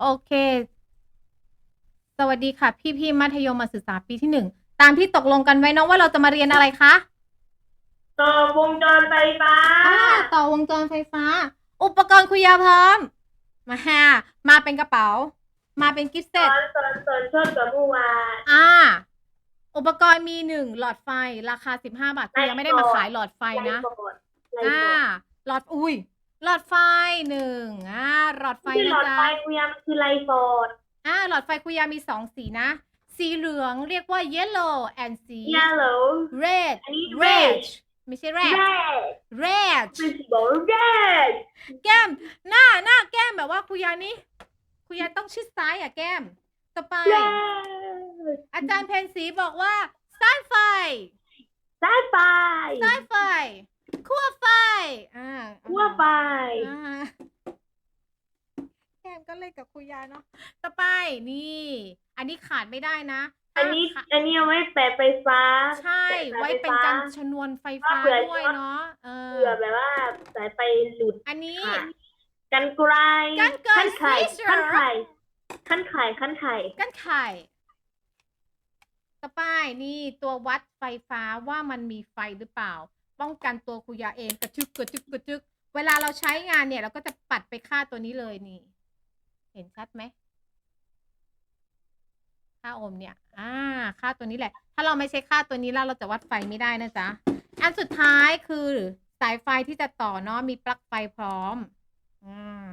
โอเค สวัสดีค่ะ พี่พี่ๆมัธยมศึกษาปีที่หนึ่ง ตามที่ตกลงกันไว้เนอะว่าเราจะมาเรียนอะไรคะต่อวงจรไฟฟ้า อ่าต่อวงจรไฟฟ้า อุปกรณ์คุยยาพร้อม มาฮะมาเป็นกระเป๋า มาเป็นกิฟต์เซตอตนตอนตอนชดกับเมื่อวานอ่า อุปกรณ์มีหนึ่งหลอดไฟราคาสิบห้าบาทคุยยังไม่ได้มาขายหลอดไฟนะไลฟ์บอร์ดไลฟ์อ่าบอร์ดหลอดอุ้ย หลอดไฟหนึ่งอ่าหลอดไฟที่หลนะอดจ๊ะไฟคุยามคือไลฟ์บอร์ดอ่าหลอดไฟคุยามีสองสีนะ สีเหลืองเรียกว่า yellow and สี yellow red อันนี้ red red ไม่ใช่ red red red เป็นสีบอก red แก้ม หน้าหน้าแก้มแบบว่าคุยานี้คุยาต้องชิดซ้ายอะแก้ม ต่อไป red อาจารย์เพนสีบอกว่าสายไฟสายไฟสายไฟ ขั้วไฟอ่าขั้วไฟอ่าแก้มก็เล่นกับคุยาเนาะต่อไปนี่ อันนี้ขาดไม่ได้นะอันนี้ ถ้าขาอันนี้เอาไว้แปะไฟฟ้าใช่ แปะสายไว้ฟเป็นฟ้การชนวนไฟฟ้าเผื่อด้วยช็อตเนาะเออ เผื่อแบบว่าสายไฟหลุดอันนี้ค่ะกันไกลกรรไกรขั้นไข่ scissor ขั้นไข่ ขั้นไข่ ขั้นไข่ กันไข่ ต่อไปนี่ตัววัดไฟฟ้าว่ามันมีไฟหรือเปล่า ป้องกันตัวคุยาเองกระจึกกระจึกกระจึกเวลาเราใช้งานเนี่ย เราก็จะปัดไปค่าตัวนี้เลยนี่ เห็นชัดไหมค่าโอห์มเนี่ย อ่า ค่าตัวนี้แหละ ถ้าเราไม่ใช้ค่าตัวนี้แล้วเราจะวัดไฟไม่ได้นะจ๊ะ อันสุดท้ายคือสายไฟที่จะต่อเนาะมีปลั๊กไฟพร้อม อืม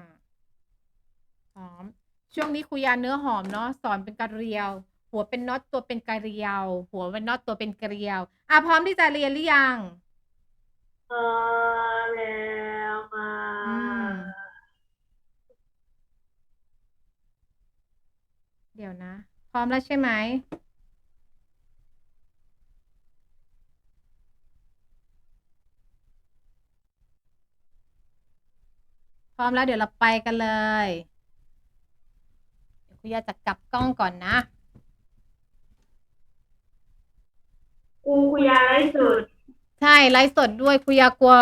พร้อม ช่วงนี้คุยาเนื้อหอมเนาะสอนเป็นกระเรียว หัวเป็นน็อตตัวเป็นกระเรียว หัวเป็นน็อตตัวเป็นกระเรียว อะพร้อมที่จะเรียนหรือยัง เออแล้วค่ะอืม เดี๋ยวนะ พร้อมแล้วใช่ไหม พร้อมแล้วเดี๋ยวเราไปกันเลย เดี๋ยวคุณยาจะกลับกล้องก่อนนะ กูคุยาไลฟ์สด ใช่ ไลฟ์สดด้วยคุยากลัว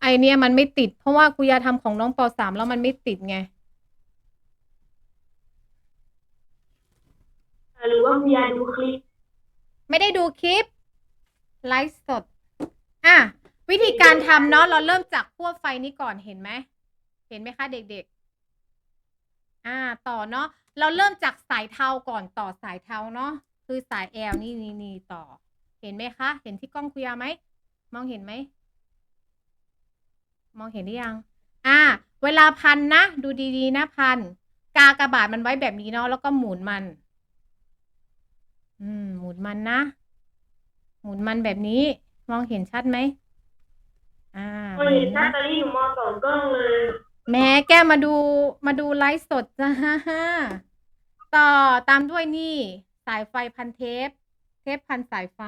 ไอเนี้ยมันไม่ติด เพราะว่าคุยาทำของน้องปสามแล้วมันไม่ติดไง หรือว่าคุยาดูคลิปไม่ได้ดูคลิป ไลฟ์สด อะ วิธีการทำเนาะเราเริ่มจากขั้วไฟนี้ก่อนเห็นไหม เห็นไหมคะเด็กๆ อ่า ต่อเนาะเราเริ่มจากสายเทาก่อนต่อสายเทาเนาะคือสายแอลนี่นี่นี่ต่อ เห็นไหมคะ เห็นที่กล้องคุยาไหม มองเห็นไหม มองเห็นหรือยัง อ่า เวลาพันนะ ดูดีๆ นะพัน กากระบาดมันไว้แบบนี้เนาะ แล้วก็หมุนมัน อืม หมุนมันนะ หมุนมันแบบนี้ มองเห็นชัดไหม อ่าพอเห็นหน้าตอนนี้อยู่มสองกล้องเลยแม่แก้มาดูมาดูไลฟ์สดจ้าต่อตามด้วยนี่ สายไฟพันเทป เทปพันสายไฟ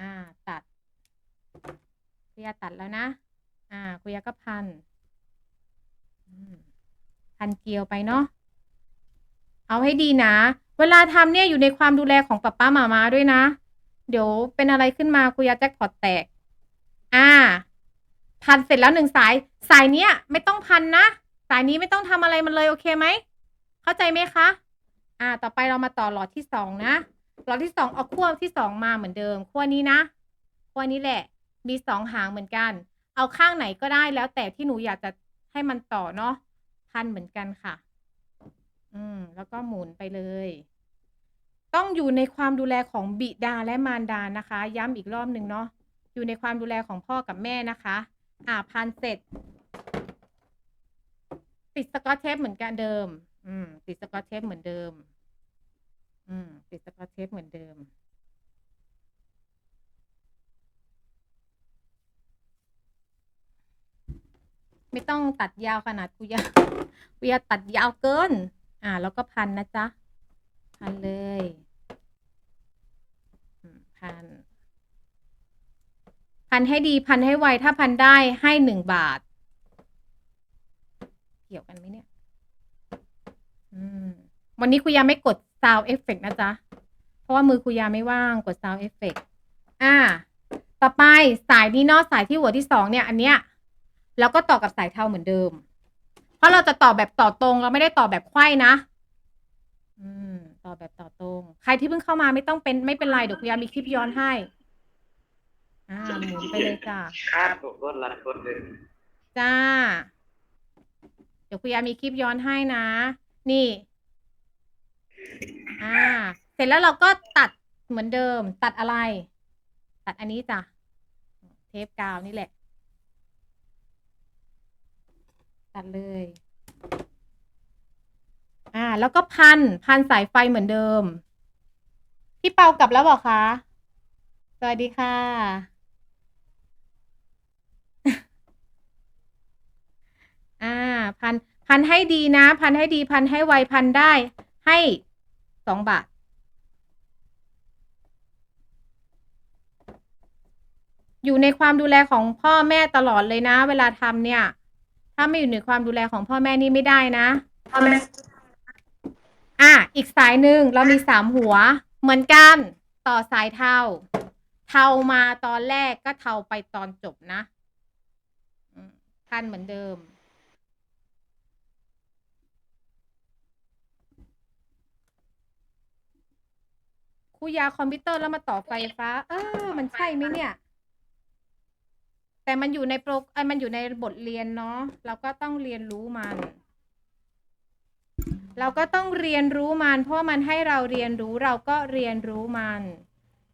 อ่า ตัด คุยาตัดแล้วนะ อ่าคุยาก็พันพันเกลียวไปเนาะ เอาให้ดีนะ เวลาทำเนี่ยอยู่ในความดูแลของป้าป้าหมามาด้วยนะ เดี๋ยวเป็นอะไรขึ้นมาคุยาแจ็คพอตแตก อ่า พันเสร็จแล้วหนึ่งสาย สายเนี้ย ไม่ต้องพันนะ สายนี้ไม่ต้องทำอะไรมันเลยโอเคไหม เข้าใจไหมคะ อ่า ต่อไปเรามาต่อหลอดที่สองนะ หลอดที่สองเอาขั้วที่สองมาเหมือนเดิมขั้วนี้นะขั้วนี้แหละ มีสองหางเหมือนกัน เอาข้างไหนก็ได้แล้วแต่ที่หนูอยากจะให้มันต่อเนาะพันเหมือนกันค่ะ อืม แล้วก็หมุนไปเลย ต้องอยู่ในความดูแลของบิดาและมารดานะคะ ย้ำอีกรอบหนึ่งเนาะอยู่ในความดูแลของพ่อกับแม่นะคะ อ่าพันเสร็จ ติดสกอตเทปเหมือนกันเดิม อืม ติดสกอตเทปเหมือนเดิม อืม ติดสกอตเทปเหมือนเดิม ไม่ต้องตัดยาวขนาดกุยากุยาตัดยาวเกิน อ่า แล้วก็พันนะจ๊ะ พันเลยพัน พันให้ดีพันให้ไว ถ้าพันได้ให้หนึ่งบาท เกี่ยวกันไหมเนี่ย อืม วันนี้คุยาไม่กด sound effect นะจ๊ะ เพราะว่ามือคุยาไม่ว่างกด sound effect อ่า ต่อไปสายนี้เนาะสายที่หัวที่สองเนี่ย อันเนี้ย แล้วก็ต่อกับสายเทาเหมือนเดิม เพราะเราจะต่อแบบต่อตรง เราไม่ได้ต่อแบบไขว้นะ อืม ต่อแบบต่อตรง ใครที่เพิ่งเข้ามาไม่ต้องเป็นไม่เป็นไรเดี๋ยวคุณยามีคลิปย้อนให้ อ่าหมุนไปเลยจ้ะครับผมรถรัดรถเลยจ้า เดี๋ยวคุณยามีคลิปย้อนให้นะ นี่ อ่า เสร็จแล้วเราก็ตัดเหมือนเดิม ตัดอะไร ตัดอันนี้จ้ะ เทปกาวนี่แหละ ตัดเลย อ่า แล้วก็พัน พันสายไฟเหมือนเดิม พี่เปากลับแล้วบอกคะสวัสดีค่ะ อ่า พัน พันให้ดีนะ พันให้ดี พันให้ไว พันได้ ให้สองบาทอยู่ในความดูแลของพ่อแม่ตลอดเลยนะ เวลาทำเนี่ย ถ้าไม่อยู่ในความดูแลของพ่อแม่นี่ไม่ได้นะพ่อแม่อะอีกสายหนึ่งเรามีสามหัว เหมือนกันต่อสายเทาเทามาตอนแรกก็เทาไปตอนจบนะอืมพันเหมือนเดิมครูยาคอมพิวเตอร์แล้วมาต่อไฟฟ้า เออ มันใช่ไหมเนี่ย แต่มันอยู่ในโปรเอ้มันอยู่ในบทเรียนเนาะเราก็ต้องเรียนรู้มัน เราก็ต้องเรียนรู้มัน เพราะมันให้เราเรียนรู้เราก็เรียนรู้มัน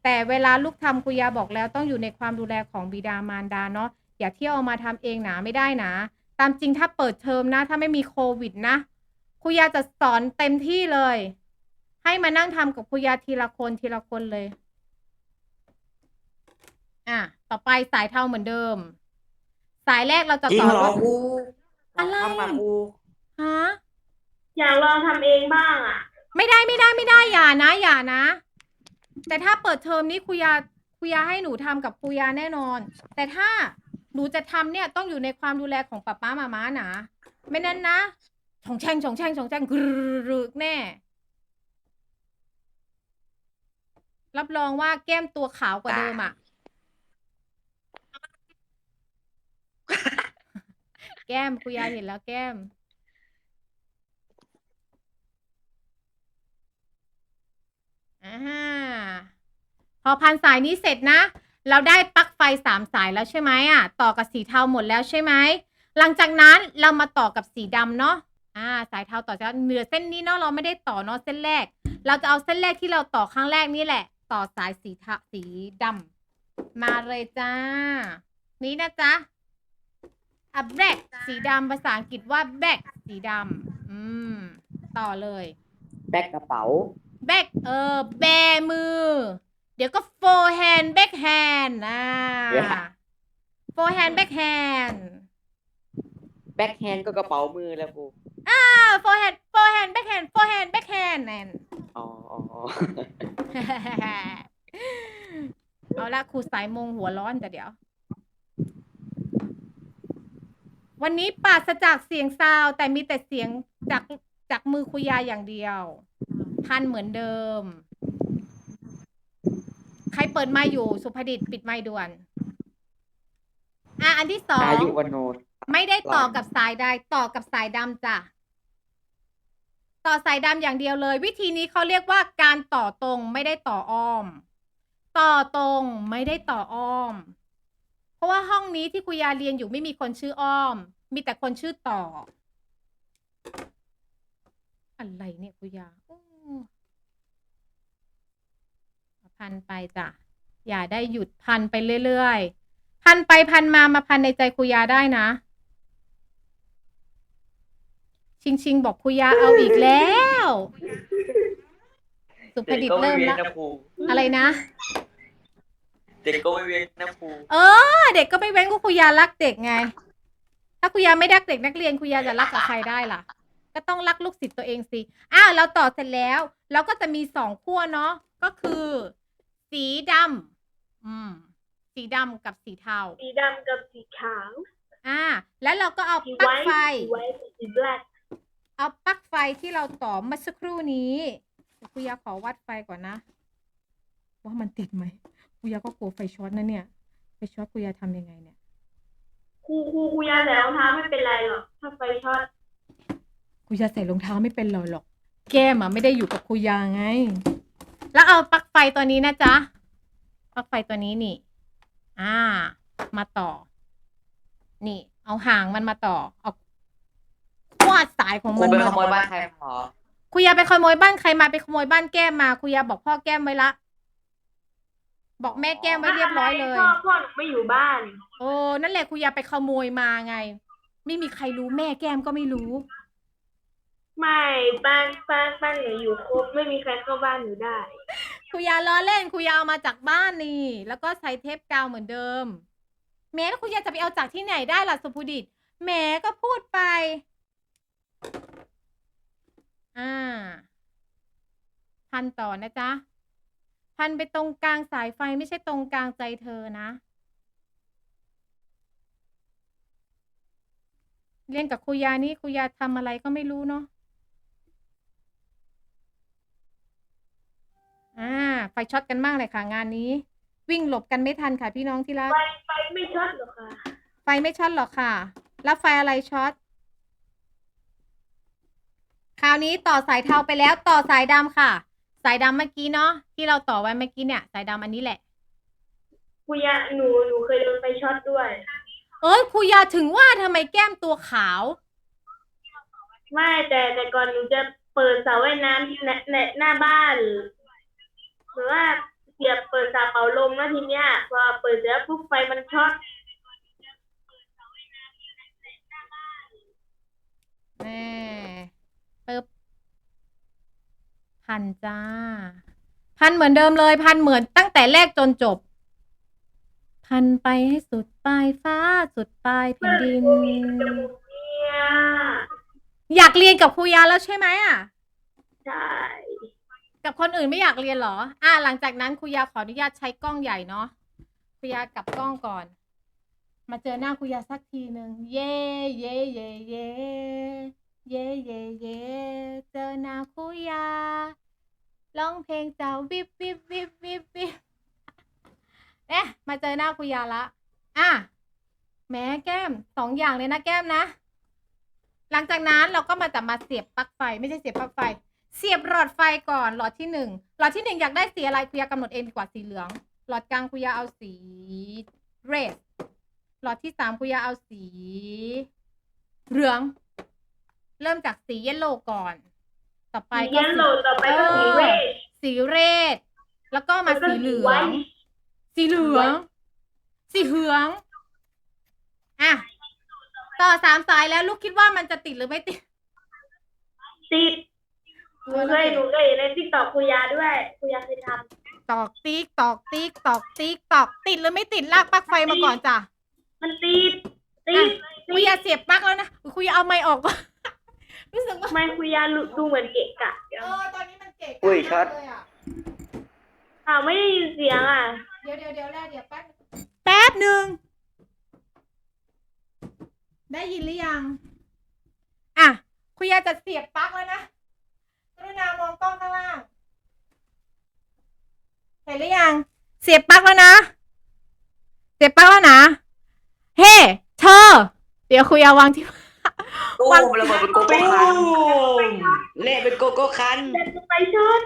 แต่เวลาลูกทำครูยาบอกแล้วต้องอยู่ในความดูแลของบิดามารดาเนาะอย่าเที่ยวเอามาทำเองหนาไม่ได้นะ ตามจริงถ้าเปิดเทอมนะ ถ้าไม่มีโควิดนะครูยาจะสอนเต็มที่เลย ให้มานั่งทำกับครูยาทีละคนทีละคนเลย อะ ต่อไปสายเทาเหมือนเดิม สายแรกเราจะจริงต่อเหรอว่าครูอะไร ทำมาครูฮะ อยากลองทำเองบ้างอะ ไม่ได้ไม่ได้ไม่ได้อย่านะอย่านะ แต่ถ้าเปิดเทอมนี้ครูยาครูยาให้หนูทำกับครูยาแน่นอน แต่ถ้าหนูจะทำเนี่ยต้องอยู่ในความดูแลของป้าป้ามาม้านะไม่นั้นนะชองแช่งชองแช่งชองแช่งกรึกแน่ รับรองว่าแก้มตัวขาวกว่าเดิมอะ แก้มครูยาเห็นแล้วแก้ม อ่าพอพันสายนี้เสร็จนะ เราได้ปลั๊กไฟสามสายแล้วใช่ไหมอะ ต่อกับสีเทาหมดแล้วใช่ไหม หลังจากนั้นเรามาต่อกับสีดำเนาะ อ่า สายเทาต่อจากเหนือเส้นนี้เนาะเราไม่ได้ต่อเนาะเส้นแรก เราจะเอาเส้นแรกที่เราต่อครั้งแรกนี่แหละ ต่อสายสีเทาสีดำมาเลยจ้า นี้นะจ๊ะ อะแบล็กสีดำภาษาอังกฤษว่าแบล็กสีดำอืม ต่อเลย แบกกระเป๋าแบกเออ แบมือ เดี๋ยวก็โฟร์แฮนด์แบกแฮนด์อ่า Yeah. โฟร์แฮนด์แบกแฮนด์แบ็คแฮนด์ก็กระเป๋ามือแล้วครูอ่าโฟร์แฮนด์โฟร์แฮนด์แบกแฮนด์โฟร์แฮนด์แบกแฮนด์นั่นอ๋ออ๋ออ๋อ เอาละครูสายมงหัวร้อนแต่เดี๋ยว วันนี้ปราศจากเสียงซาวด์แต่มีแต่เสียงจากจากมือคุยาอย่างเดียว พันเหมือนเดิม ใครเปิดไมค์อยู่สุภดิตปิดไมค์ด่วน อะอันที่สองอายุวันโนไม่ได้ต่อหลังกับสายใดต่อกับสายดำจ้ะต่อสายดำอย่างเดียวเลย วิธีนี้เขาเรียกว่าการต่อตรงไม่ได้ต่ออ้อม ต่อตรงไม่ได้ต่ออ้อมเพ ราะว่าห้องนี้ที่คุยาเรียนอยู่ไม่มีคนชื่ออ้อม มีแต่คนชื่อต่อ อะไรเนี่ยคุยาโอ้พันไปจ้ะ อย่าได้หยุดพันไปเรื่อยๆ พันไปพันมามาพันในใจคุยาได้นะ ชิงชิงบอกคุยาเอาอีกแล้ว สุภเด็กดิตก็ไม่เริ่มเว้นแล้วนะครูอะไรนะ เด็กก็ไม่เว้นนะครูเออ เด็กก็ไม่เว้นก็คุยารักเด็กไง ถ้าคุยาไม่รักเด็กนักเรียนคุยาจะรักกับใครได้ล่ะ ก็ต้องรักลูกศิษย์ตัวเองสิอ้าวเราต่อเสร็จแล้ว เราก็จะมีสองขั้วเนาะก็คือ สีดำอืม สีดำกับสีเทา สีดำกับสีขาวอ่า แล้วเราก็เอาสีปลั๊กไว้ไฟสีไว้สีแบล็คเอาปลั๊กไฟที่เราต่อเมื่อสักครู่นี้เดี๋ยวคุยาขอวัดไฟก่อนนะ ว่ามันติดไหม คุยาก็กลัวไฟช็อตนะเนี่ย ไฟช็อตคุยาทำยังไงเนี่ย ครูครูครูยาใส่รองเท้าไม่เป็นไรหรอก ถ้าไฟช็อตคุยาใส่รองเท้าไม่เป็นหรอกหรอก แก้มอะไม่ได้อยู่กับคุยาไง แล้วเอาปลั๊กไฟตัวนี้นะจ๊ะ ปลั๊กไฟตัวนี้นี่ อ่า มาต่อ นี่ เอาหางมันมาต่อ เอาขวาดสายของครูมันไปมาขโมยบ้านใครมาหรอ คุยาไปขโมยบ้านใครมาไปขโมยบ้านแก้มมาคุยาบอกพ่อแก้มไว้ละ บอกแม่แก้มไว้เรียบร้อยเลย พ่อพ่อหนูไม่อยู่บ้าน โอ้นั่นแหละคุยาไปขโมยมาไง ไม่มีใครรู้แม่แก้มก็ไม่รู้ ไม่บ้านบ้านบ้านหนูอยู่ครบไม่มีใครเข้าบ้านหนูได้คุยาล้อเล่นคุยาเอามาจากบ้านนี่ แล้วก็ใส่เทปกาวเหมือนเดิม แม้แล้วคุยาจะไปเอาจากที่ไหนได้ล่ะสุภูดิตแหมก็พูดไป อ่า พันต่อนะจ๊ะ พันไปตรงกลางสายไฟไม่ใช่ตรงกลางใจเธอนะเรียนกับคุยานี่คุยาทำอะไรก็ไม่รู้เนาะอ่า ไฟช็อตกันมากเลยค่ะ งานนี้ วิ่งหลบกันไม่ทันค่ะ พี่น้องที่รักไฟไฟไม่ช็อตหรอกค่ะไฟไม่ช็อตหรอกค่ะ แล้วไฟอะไรช็อตคราวนี้ต่อสายเทาไปแล้วต่อสายดำค่ะ สายดำเมื่อกี้เนาะที่เราต่อไว้เมื่อกี้เนี่ย สายดำอันนี้แหละ คุยะหนูหนูเคยโดนไฟช็อตด้วย เอ้ยครูยาถึงว่าทำไมแก้มตัวขาว ไม่แต่แต่ก่อนหนูจะเปิดเสาว่ายน้ำที่ในในหน้าบ้านหรือว่าเสียบเปิดสาเป่าลมแล้วทีเนี้ยพอเปิดเสร็จแล้วปุ๊บไฟมันช็อตแม่ตึบ พันจ้า พันเหมือนเดิมเลย พันเหมือนตั้งแต่แรกจนจบ พันไปให้สุดปลายฟ้า สุดปลายแผ่นดินเนี่ยอยากเรียนกับครูยาแล้วใช่ไหมอะใช่กับคนอื่นไม่อยากเรียนเหรอ อ่า หลังจากนั้นครูยาขออนุญาตใช้กล้องใหญ่เนาะครูยากลับกล้องก่อน มาเจอหน้าครูยาสักทีหนึ่งเย่เย่เย่เย่ เย่เย่เย่เจอหน้าครูยาร้องเพลงเจ้าวิบวิบวิบวิบวิบเอ๊ะมาเจอหน้าครูยาละอะแม้แก้มสองอย่างเลยนะแก้มนะ หลังจากนั้นเราก็มาจะมาเสียบปลั๊กไฟ ไม่ใช่เสียบปลั๊กไฟ เสียบหลอดไฟก่อนหลอดที่หนึ่งหลอดที่หนึ่งอยากได้สีอะไรคุยากำหนดเองดีกว่าสีเหลือง หลอดกลางคุยาเอาสีเรดหลอดที่สามคุยาเอาสี เหลือง เริ่มจากสีเยลโล่ก่อน ต่อไปสีก็เยลโล่ต่อไปก็สีเรดสีเรดแล้วก็มาสีเหลือไว้งสีเหลืองสีเหลืองอะต่อสามสายแล้วลูกคิดว่ามันจะติดหรือไม่ติด ติดหนูเคยหนูเคยในติ๊กต็อกคุยาด้วยคุยาเคยทตอกติ๊กตอกติ๊กตอกติ๊กตอกติดหรือไม่ติดลากปลั๊กไฟมาก่อนจ้ะำมันติดติดคุยาเสียบปลั๊กแล้วนะอุ๊ยคุยาเอาไม้ออกก่อน รู้สึกว่าไม่คุยาดูเหมือนเกะกะเออตอนนี้มันเก๋อุ้ยช็อตเลยอะอ้าวไม่ได้ยินเสียงอะ เดี๋ยวเดี๋ยวเดี๋ยวแล้วเดี๋ยวแป๊บแป๊บหนึ่ง ได้ยินหรือยัง อะ คุยาจะเสียบปลั๊กแล้วนะกรุณามองกล้องข้างล่าง เห็นหรือยัง เสียบปลั๊กแล้วนะ เสียบปลั๊กแล้วนะ เฮ้ เธอ เดี๋ยวคุยาวางที่ ตู้วันมระเบิดเป็นโกโก้คันเละเป็นโกโก้คันแต่จะไปช็อต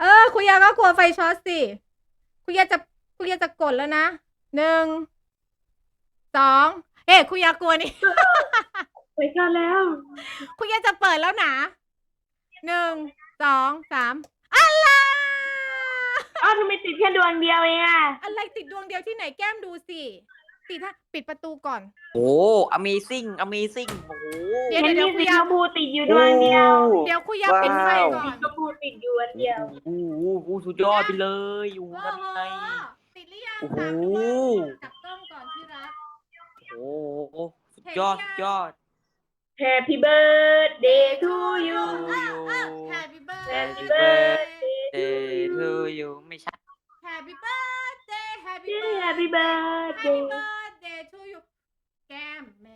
เออ คุยาก็กลัวไฟช็อตสิ คุยาจะคุยาจะกดแล้วนะหนึ่งสองเอ๊ะคุยากลัวนี่ไปช็อตแล้ว คุยาจะเปิดแล้วนะหนึ่งสองสามอะไรอ้าวทำไมติดแค่ดวงเดียวเองอะอะไรติดดวงเดียวที่ไหนแก้มดูสิ ติดฮะปิดประตูก่อน โอ้ amazing amazing โอ้โห เดี๋ยว มันเดี๋ยวมีคุสียาชมพูติดอยู่ดวงเดียวเดี๋ยวคุยาปิดไฟก่อสีนชมพูติดอยู่อันเดียว โอ้โหโอ้โหสุดยอดไปเลยอยู่โอ้นั่นโหไงติดหรือยังโอ้โหถามด้วยจับกล้องก่อนที่รักโอ้โหสุดยอดสุดยอด Happy birthday to you อ้าวอ้าว Happy birthday Happy birthday Day to you ไม่ใช่ Happy birthday Happy Yeah, birthday Happy Happy birthday birthday to you แก้มแหม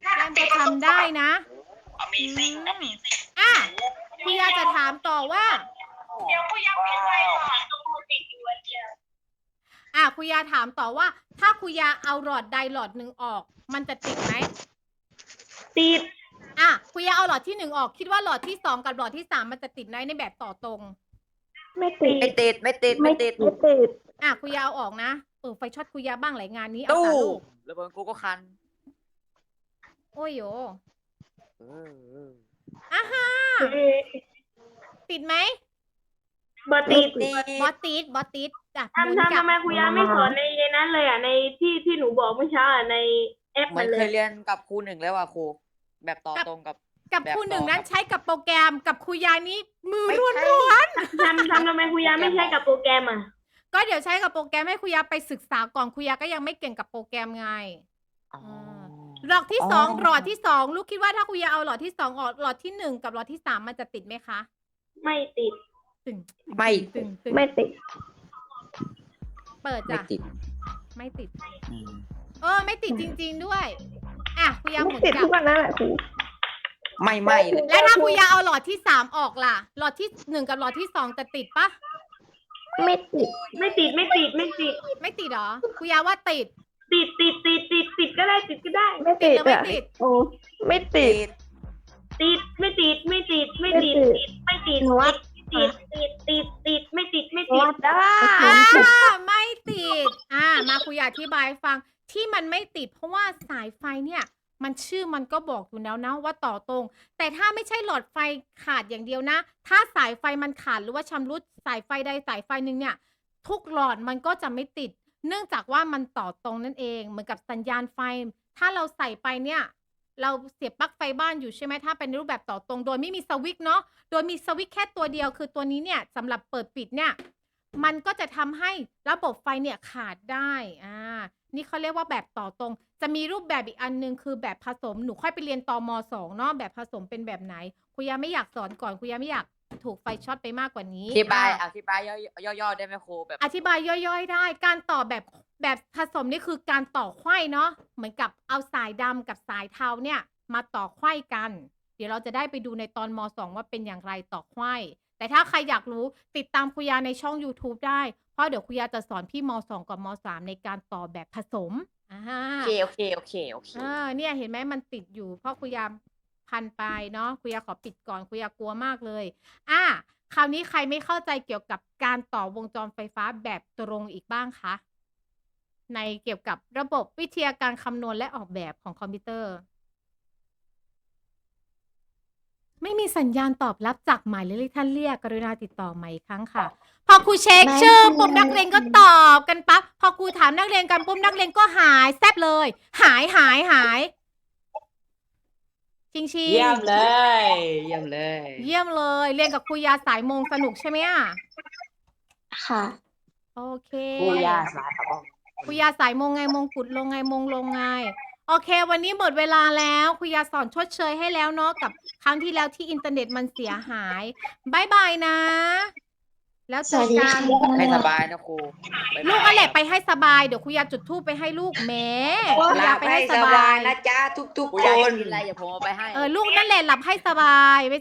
แก้มจะทำได้นะ amazing อืมอะพี่ยาจะถามต่อว่า เดี๋ยวคุยยังไม่ไว้หรอกชมพูติดอยู่อันเดียวอะคุยาถามต่อว่า ถ้าคุยาเอาหลอดใดหลอดหนึ่งออก มันจะติดไหมติดอะคุยาเอาหลอดที่หนึ่งออก คิดว่าหลอดที่สองกับหลอดที่สามมันจะติดไหมในแบบต่อตรง ไม่ติดไม่ติดไม่ติดไม่ติด ไม่ติด อะคุยาเอาออกนะเออไฟช็อตคุยาบ้างหลายงานนี้เอาตู้สาลูกระเบิดโกโก้คันโอ้ยโยเออเอออะฮะเอ๊ะติดไหมบอติดติดบอสติดบอสติดอะหมุนทำกลัทำบทำไมครูยาไม่สอนในนั้นเลยอะในที่ที่หนูบอกเมื่อเช้าอะในแอปเหมืมัอนนเลเคยยเรียนกับครูหนึ่งแล้วอะครู แบบต่อตรงกับ กับแบบครูหนึ่งต่อนั้นครับใช้กับโปรแกรมกับครูยานี้มือไม่ร่วนใช่ร่วนทำทำทำไมครูยาไม่ใช้กับโปรแกรมอะ ก็เดี๋ยวใช้กับโปรแกรมให้ครูยาไปศึกษาก่อนครูยาก็ยังไม่เก่งกับโปรแกรมไง อ๋อ หลอดที่อ๋อสองหลอดที่สองลูกคิดว่าถ้าครูยาเอาหลอดที่สองออกหลอดที่หนึ่งกับหลอดที่สามมันจะติดไหมคะไม่ติด ตึงไม่ตึงตึงไม่ติด เปิดไม่จ้ะติดไม่ติด อืมเออ ไม่ติดจริง ๆด้วย อะครูยาหไม่มุนติดกลัทุบ กวันนั่นแหละครู ไม่ไม่เลย แล้วถ้าครูยาเอาหลอดที่สามออกล่ะ หลอดที่หนึ่งกับหลอดที่สองจะติดปะ ไม่ติดไม่ติดไม่ติดไม่ติด ไม่ติดเหรอครูยาว่าติด ติดติดติดติดติดก็ได้ติดก็ได้ ไม่ติดติดหรือไม่อะติด โอ้ไม่ติดติดไม่ติดไม่ติดไม่ติดไม่ติดติดไม่ติดหนูว่า ติดติดติดติดไม่ติดไม่ติว่าดได้อ่าไม่ติด อ่า มาครูยาอธิบายให้ฟังที่มันไม่ติด เพราะว่าสายไฟเนี่ย มันชื่อมันก็บอกอยู่แล้วนะว่าต่อตรง แต่ถ้าไม่ใช่หลอดไฟขาดอย่างเดียวนะ ถ้าสายไฟมันขาดหรือว่าชำรุดสายไฟใดสายไฟหนึ่งเนี่ยทุกหลอดมันก็จะไม่ติด เนื่องจากว่ามันต่อตรงนั่นเอง เหมือนกับสัญญาณไฟ ถ้าเราใส่ไปเนี่ย เราเสียบปลั๊กไฟบ้านอยู่ใช่ไหมถ้าเป็นรูปแบบต่อตรง โดยไม่มีสวิตช์เนาะโดยมีสวิตช์แค่ตัวเดียว คือตัวนี้เนี่ยสำหรับเปิดปิดเนี่ย มันก็จะทำให้ระบบไฟเนี่ยขาดได้อ่านี่เขาเรียกว่าแบบต่อตรง จะมีรูปแบบอีกอันนึงคือแบบผสม หนูค่อยไปเรียนตอมสองเนาะแบบผสมเป็นแบบไหนคุยาไม่อยากสอนก่อนคุยาไม่อยากถูกไฟช็อตไปมากกว่านี้อธิบายอะอธิบายย่อๆย่อๆได้ไหมครูแบบอธิบายย่อยๆ ได้ การต่อแบบแบบผสมนี่คือการต่อไขว้เนาะเหมือนกับเอาสายดำกับสายเทาเนี่ย มาต่อไขว้กัน เดี๋ยวเราจะได้ไปดูในตอนม2ว่าเป็นอย่างไรต่อไขว้ แต่ถ้าใครอยากรู้ติดตามคุยาในช่อง YouTube ได้ เพราะเดี๋ยวคุยาจะสอนพี่ม 2 กับม 3 ในการต่อแบบผสมอ่าโอเคโอเคโอเคโอเคอ่าเนี่ยเห็นไหมมันติดอยู่ เพราะคุยาพันไปเนาะคุยาขอปิดก่อนคุยากลัวมากเลย อ่าคราวนี้ใครไม่เข้าใจเกี่ยวกับการต่อวงจรไฟฟ้าแบบตรงอีกบ้างคะในเกี่ยวกับระบบวิทยาการคำนวณและออกแบบของคอมพิวเตอร์ ไม่มีสัญญาณตอบรับจากหมายเลขที่ท่านเรียกกรุณาติดต่อใหม่อีกครั้งค่ะ พอครูเช็คชื่อปุ๊บนักเรียนก็ตอบกันปั๊บพอครูถามนักเรียนกันปุ๊บนักเรียนก็หายแซบเลย หายหายหายชิงชิงเยี่ยมเลย เยี่ยมเลย เยี่ยมเลย เรียนกับครูยาสายมงสนุกใช่ไหมอะค่ะ โอเคครูยาสายครับครูยาสายมงไงมงกุฎลงไงมงลงไง โอเค วันนี้หมดเวลาแล้วครูยาสอนชดเชยให้แล้วเนาะกับ ครั้งที่แล้วที่อินเทอร์เน็ตมันเสียหายบายบายนะ แล้วเจอกันให้สบายนะครูบ๊ายบายลูกนั่นแหละไปให้สบายเดี๋ยวครูยาจุดทูปไปให้ลูกแหม่ครูหยาลับไปให้ให้สสบาบายยนะจ๊ะทุกๆคนครูยากินอะไรอย่าผมเอาไปให้ เออลูกนั่นแหละหลับให้สบายไม่